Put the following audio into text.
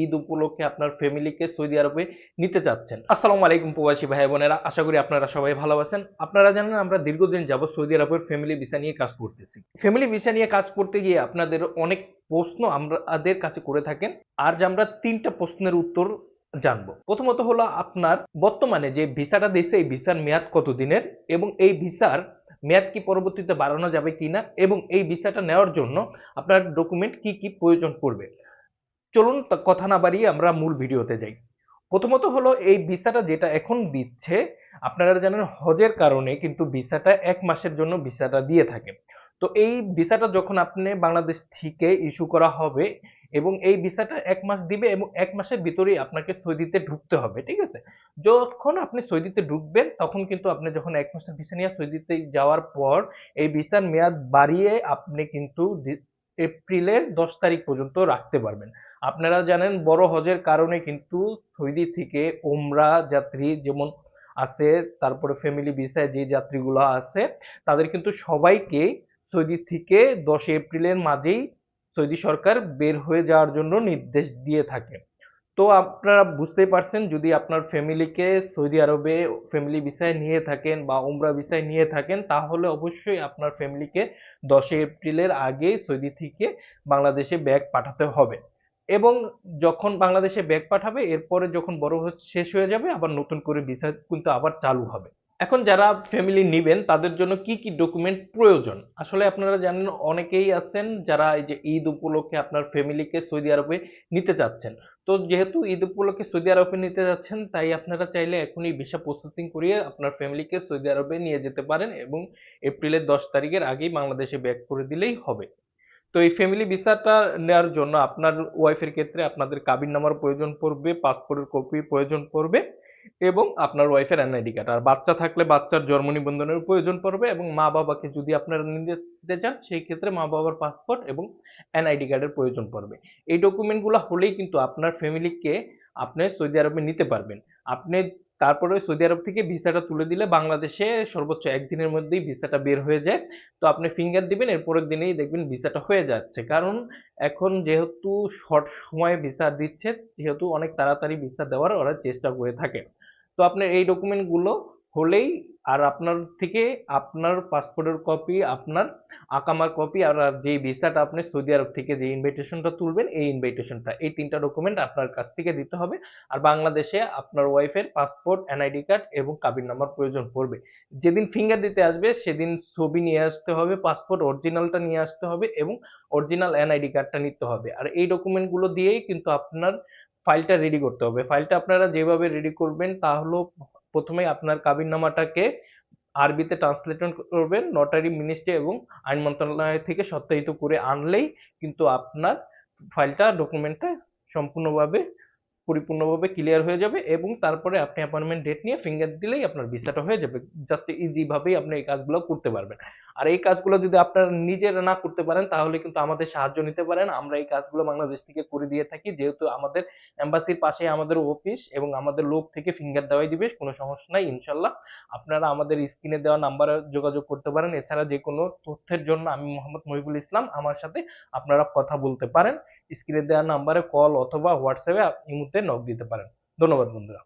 ঈদ উপলক্ষে আপনার ফ্যামিলিকে সৌদি আরবে নিতে চাচ্ছেন। আসসালামু আলাইকুম প্রবাসী ভাই বোনেরা, আশা করি আপনারা সবাই ভালো আছেন। আপনারা জানেন আমরা দীর্ঘদিন যাবত সৌদি আরবের ফ্যামিলি ভিসা নিয়ে কাজ করতেছি। ফ্যামিলি ভিসা নিয়ে কাজ করতে গিয়ে আপনাদের অনেক প্রশ্ন আমাদের কাছে করে থাকেন। আর যে আমরা তিনটা প্রশ্নের উত্তর জানব। প্রথমত হলো আপনার বর্তমানে যে ভিসাটা দিয়েছে, এই ভিসার মেয়াদ কত দিনের এবং এই ভিসার মেয়াদ কি পরবর্তীতে বাড়ানো যাবে কিনা এবং এই ভিসাটা নেওয়ার জন্য আপনার ডকুমেন্ট কি কি প্রয়োজন পড়বে? চলুন কথা না বাড়িয়ে আমরা মূল ভিডিওতে যাই। প্রথমত হলো এই ভিসাটা যেটা এখন দিচ্ছে, আপনারা জানেন হজের কারণে কিন্তু ভিসাটা এক মাসের জন্য ভিসাটা দিয়ে থাকে। তো এই ভিসাটা যখন আপনি বাংলাদেশ থেকে ইস্যু করা হবে এবং এই ভিসাটা এক মাস দিবে এবং এক মাসের ভিতরেই আপনাকে সৌদিতে ঢুকতে হবে, ঠিক আছে? যখন আপনি সৌদিতে ঢুকবেন, তখন কিন্তু আপনি যখন এক মাসের ভিসা নিয়ে সৌদিতে যাওয়ার পর এই ভিসার মেয়াদ বাড়িয়ে আপনি কিন্তু এপ্রিলের দশ তারিখ পর্যন্ত রাখতে পারবেন। আপনারা জানেন, বড় হজের কারণে কিন্তু সৌদি থেকে ওমরা যাত্রী যেমন আছে তারপরে ফ্যামিলি ভিসায় যে যাত্রীগুলো আছে তাদের কিন্তু সবাইকে সৌদি থেকে দশ এপ্রিলের মাঝেই সৌদি সরকার বের হয়ে যাওয়ার জন্য নির্দেশ দিয়ে থাকে। তো আপনারা বুঝতেই পারছেন, যদি আপনার ফ্যামিলিকে সৌদি আরবে ফ্যামিলি ভিসায় নিয়ে থাকেন বা উমরা ভিসায় নিয়ে থাকেন, তাহলে অবশ্যই আপনার ফ্যামিলিকে দশই এপ্রিলের আগে সৌদি থেকে বাংলাদেশে ব্যাগ পাঠাতে হবে। এবং যখন বাংলাদেশে ব্যাগ পাঠাবে, এরপরে যখন বড় শেষ হয়ে যাবে, আবার নতুন করে ভিসা কিন্তু আবার চালু হবে। এখন যারা ফ্যামিলি নেবেন, তাদের জন্য কি কি ডকুমেন্ট প্রয়োজন? আসলে আপনারা জানেন, অনেকেই আছেন যারা এই যে ঈদ উপলক্ষে আপনার ফ্যামিলিকে সৌদি আরবে নিতে চাচ্ছেন। তো যেহেতু ঈদ উপলক্ষে সৌদি আরবে নিতে যাচ্ছেন, তাই আপনারা চাইলে এখনই ভিসা প্রসেসিং করিয়ে আপনার ফ্যামিলিকে সৌদি আরবে নিয়ে যেতে পারেন এবং এপ্রিলের দশ তারিখের আগেই বাংলাদেশে ব্যাক করে দিলেই হবে। তো এই ফ্যামিলি ভিসাটা নেওয়ার জন্য আপনার ওয়াইফের ক্ষেত্রে আপনাদের কাবিন নামার প্রয়োজন পড়বে পাসপোর্টের কপি প্রয়োজন পড়বে এবং আপনার ওয়াইফের এনআইডি কার্ড আর বাচ্চা থাকলে বাচ্চার জন্ম নিবন্ধনের প্রয়োজন পড়বে এবং মা বাবাকে যদি আপনারা নিতে চান, সেই ক্ষেত্রে মা বাবার পাসপোর্ট এবং এনআইডি কার্ডের প্রয়োজন পড়বে। এই ডকুমেন্টগুলো হলেই কিন্তু আপনার ফ্যামিলিকে আপনি সৌদি আরবে নিতে পারবেন। আপনি তারপরে সৌদি আরব থেকে ভিসাটা তুলে দিলে বাংলাদেশে সর্বোচ্চ একদিনের মধ্যেই ভিসাটা বের হয়ে যায়। তো আপনি ফিঙ্গার দিবেন, এরপরের দিনেই দেখবেন ভিসাটা হয়ে যাচ্ছে। কারণ এখন যেহেতু শর্ট সময়ে ভিসা দিচ্ছে, যেহেতু অনেক তাড়াতাড়ি ভিসা দেওয়ার ওরা চেষ্টা করে থাকে তো আপনার এই ডকুমেন্টগুলো হলেই আর আপনার থেকে আপনার পাসপোর্টের কপি আপনার আকামার কপি আর যে ভিসাটা আপনি সৌদি আরব থেকে যে ইনভাইটেশনটা তুলবেন, এই ইনভাইটেশনটা এই তিনটা ডকুমেন্ট আপনার কাছ থেকে দিতে হবে। আর বাংলাদেশে আপনার ওয়াইফের পাসপোর্ট এনআইডি কার্ড এবং কাবিন নাম্বার প্রয়োজন পড়বে। যেদিন ফিঙ্গার দিতে আসবে, সেদিন ছবি নিয়ে আসতে হবে পাসপোর্ট অরিজিনালটা নিয়ে আসতে হবে এবং অরিজিনাল এনআইডি কার্ডটা নিতে হবে। আর এই ডকুমেন্টগুলো দিয়েই কিন্তু আপনার ফাইলটা রেডি করতে হবে। ফাইলটা আপনারা যেভাবে রেডি করবেন তা হলো প্রথমে আপনার কাবিননামাটাকে আরবিতে ট্রান্সলেশন করবেন নটারি মিনিস্ট্রি এবং আইন মন্ত্রণালয় থেকে সত্যায়িত করে আনলেই কিন্তু আপনার ফাইলটা ডকুমেন্টটা সম্পূর্ণভাবে পরিপূর্ণভাবে ক্লিয়ার হয়ে যাবে এবং তারপরে আপনি অ্যাপয়েন্টমেন্ট ডেট নিয়ে ফিঙ্গার দিলেই আপনার ভিসাটা হয়ে যাবে। জাস্ট ইজি ভাবেই আপনি এই কাজগুলো করতে পারবেন। আর এই কাজগুলো যদি আপনারা নিজেরা না করতে পারেন, তাহলে কিন্তু আমাদের সাহায্য নিতে পারেন। আমরা এই কাজগুলো বাংলাদেশ থেকে করে দিয়ে থাকি। যেহেতু আমাদের এম্বাসির পাশে আমাদের অফিস এবং আমাদের লোক থেকে ফিঙ্গার দেওয়াই দিবে, কোনো সমস্যা নাই, ইনশাল্লাহ। আপনারা আমাদের স্ক্রিনে দেওয়া নাম্বারে যোগাযোগ করতে পারেন। এছাড়া যে কোনো তথ্যের জন্য আমি মোহাম্মদ মহিবুল ইসলাম, আমার সাথে আপনারা কথা বলতে পারেন। স্ক্রিনে দেওয়া নাম্বারে কল অথবা হোয়াটসঅ্যাপে ইমুতে নক দিতে পারেন। ধন্যবাদ বন্ধুরা।